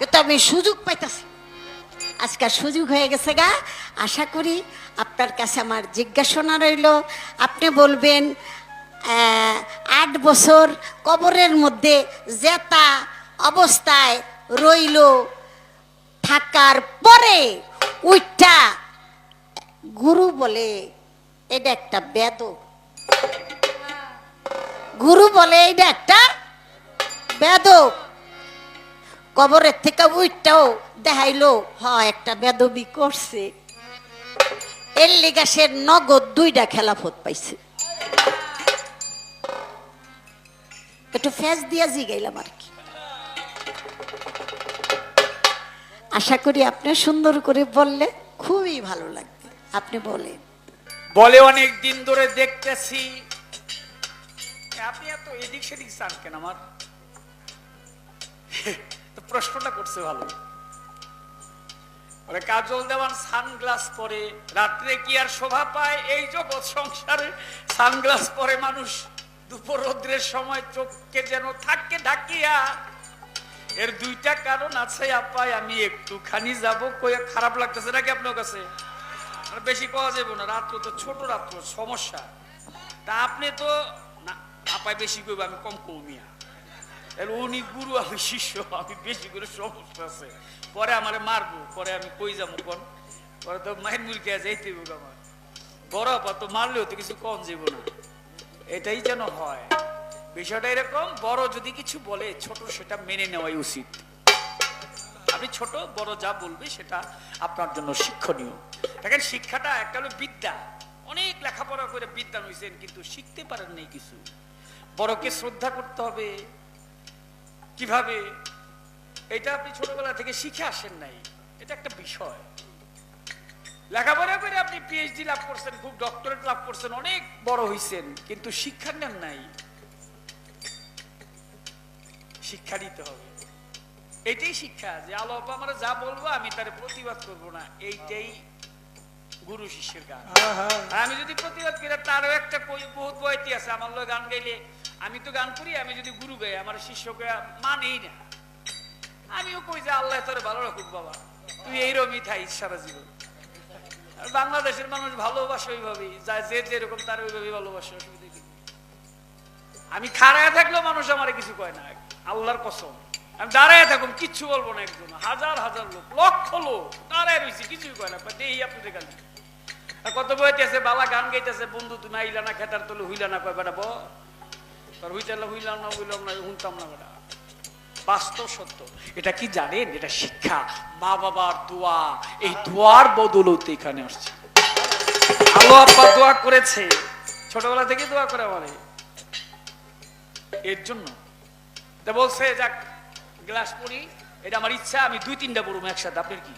কিন্তু আমি সুযোগ পাইতাছি আজকে সুযোগ হয়ে গেছে গা। আশা করি আপনার কাছে আমার জিজ্ঞাসনা রইল। আপনি বলবেন আট বছর কবরের মধ্যে জেতা অবস্থায় রইল, থাকার পরে উইটা গুরু বলে, এটা একটা বেদ গুরু বলে, এটা একটা বেদক। কবরের থেকে উইটাও দেখাইলো হ একটা বেদবি করছে। এর লিগাসের নগদ দুইটা খেলাফত পাইছে। একটু ফেস দিয়া জিগাইলাম আর কি। আশা করি আপনি সুন্দর করে বললে খুবই ভালো লাগবে। আপনি বলেন। বলে অনেক দিন ধরে দেখতেছি। আপনি এত এদিক সেদিক চান কেন আমার? প্রশ্নটা করছে ভালো। কাজল দেওয়ান সানগ্লাস পরে রাত্রে কি আর শোভা পায়? এই জগৎ সংসারে সানগ্লাস পরে মানুষ দুপুর রৌদ্রের সময় চোখকে যেন থাকে ঢাকিয়া। এর দুইটা কারণ আছে আপায় আমি একটুখানি যাব খারাপ লাগতেছে নাকি আপনার কাছে? বেশি পাওয়া যাবে না, রাত্র তো ছোট রাত্র, সমস্যা। তা আপনি তো না আপায় বেশি করব আমি কম কমিয়া উনি গুরু আমি শিষ্য, আমি বেশি করে সমস্যা আছে। পরে আমারে মারবো, পরে আমি কই যাব কোন? পরে তো মায়ের মুরগি যাইতে হবে আমার। বড় আপা তো মারলেও তো কিছু কম যাব না। এটাই যেন হয়। বিষয়টা এরকম, বড় যদি কিছু বলে, ছোট সেটা মেনে নেওয়াই উচিত। আপনি ছোট, বড় যা বলবে সেটা আপনার জন্য শিক্ষণীয়। দেখেন, শিক্ষাটা একটা হলো বিদ্যা। অনেক লেখাপড়া করে বিদ্যা হয়েছেন কিন্তু শিখতে পারেন নাই কিছু। বড়কে শ্রদ্ধা করতে হবে কীভাবে? এটা আপনি ছোটবেলা থেকে শিখে আসেন নাই। এটা একটা বিষয়। লেখাপড়া করে আপনি পিএইচডি লাভ করছেন খুব ডক্টরেট লাভ করছেন অনেক বড় হইছেন কিন্তু শিক্ষা নেন নাই। শিক্ষা নিতে হবে। এটাই শিক্ষা যে আলো আমরা যা বলব আমি তার প্রতিবাদ করব না। এইটাই গুরু শিষ্যের গান। আমি যদি প্রতিবাদ করি তারও একটা বহুত বয়তি আছে। আমার লোক গান গাইলে আমি তো গান করি, আমি যদি গুরু গাই, আমার শিষ্যকে মানেই না। আমিও কই যে, আল্লাহ তোর ভালো রাখুক বাবা, তুই এইরকমই থাইস সারা জীবন। বাংলাদেশের মানুষ ভালোবাসে ওইভাবেই, যা যে যেরকম তার ওইভাবেই ভালোবাসে, অসুবিধা কি? আমি খাড়ায় থাকলেও মানুষ আমার কিছু কয় না, আল্লাহর কসম। আমি দাঁড়ায় থাকুন কিচ্ছু বলব না একজন হাজার হাজার লোক, লক্ষ লোক, দাঁড়ায় রয়েছি কিছুই কয় না দেই, আপনাদের গালি কত বইতে আছে, বালা গান গাইতেছে, বন্ধু, তুমি আইলা না খেতার তলে হইলা না। কয়, বেটা ব আর হইতালে হইলাম না হইলাম না শুনতাম না বেটা। বাস্তব সত্য। এটা কি জানেন? এটা শিক্ষা। মা বাবার দোয়া। এই দোয়ার বদৌলতে এখানে আসছে। আলো আব্বা দোয়া করেছে। ছোটবেলা থেকে দোয়া করে আমারে। এর জন্য। তা বলছে, যাক, গ্লাস পরি। এটা আমার ইচ্ছা, আমি দুই তিনটা পড়ব একসাথে। আপনার কি?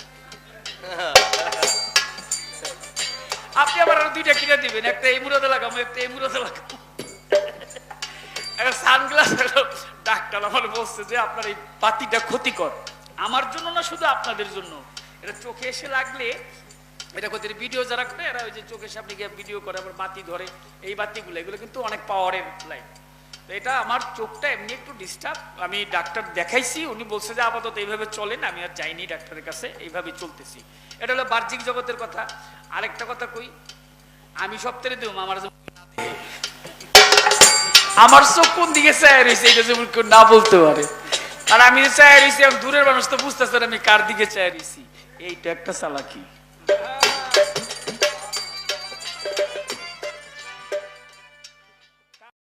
আপনি আবার দুইটা কিনে দিবেন। একটা এই মুরতে লাগাবো, একটা এই মুরতে লাগাবো। ডাক্তার আমার বলছে যে আপনার এই বাতিটা ক্ষতিকর। আমার জন্য না, শুধু আপনাদের জন্য। এটা চোখে এসে লাগলে, এটা কোথায় ভিডিও যারা করে, এরা ওই যে চোখের সামনে গিয়ে ভিডিও করে, আবার বাতি ধরে। এই বাতিগুলো, এগুলো কিন্তু অনেক পাওয়ারের লাইট তো এটা আমার চোখটা এমনি একটু ডিস্টার্ব আমি ডাক্তার দেখাইছি, উনি বলছে যে আপাতত এইভাবে চলেন, আমি আর যাইনি ডাক্তারের কাছে এইভাবে চলতেছি। এটা হলো বাহ্যিক জগতের কথা। আরেকটা কথা কই, আমি সপ্তাহে দেব আমার আমার চোখ কোন দিকে চায় রয়েছে এটা যেমন কেউ না বলতে পারে। আর আমি যে চায় রয়েছি দূরের মানুষ তো বুঝতেছে আমি কার দিকে চায় রয়েছি এইটা একটা চালাকি।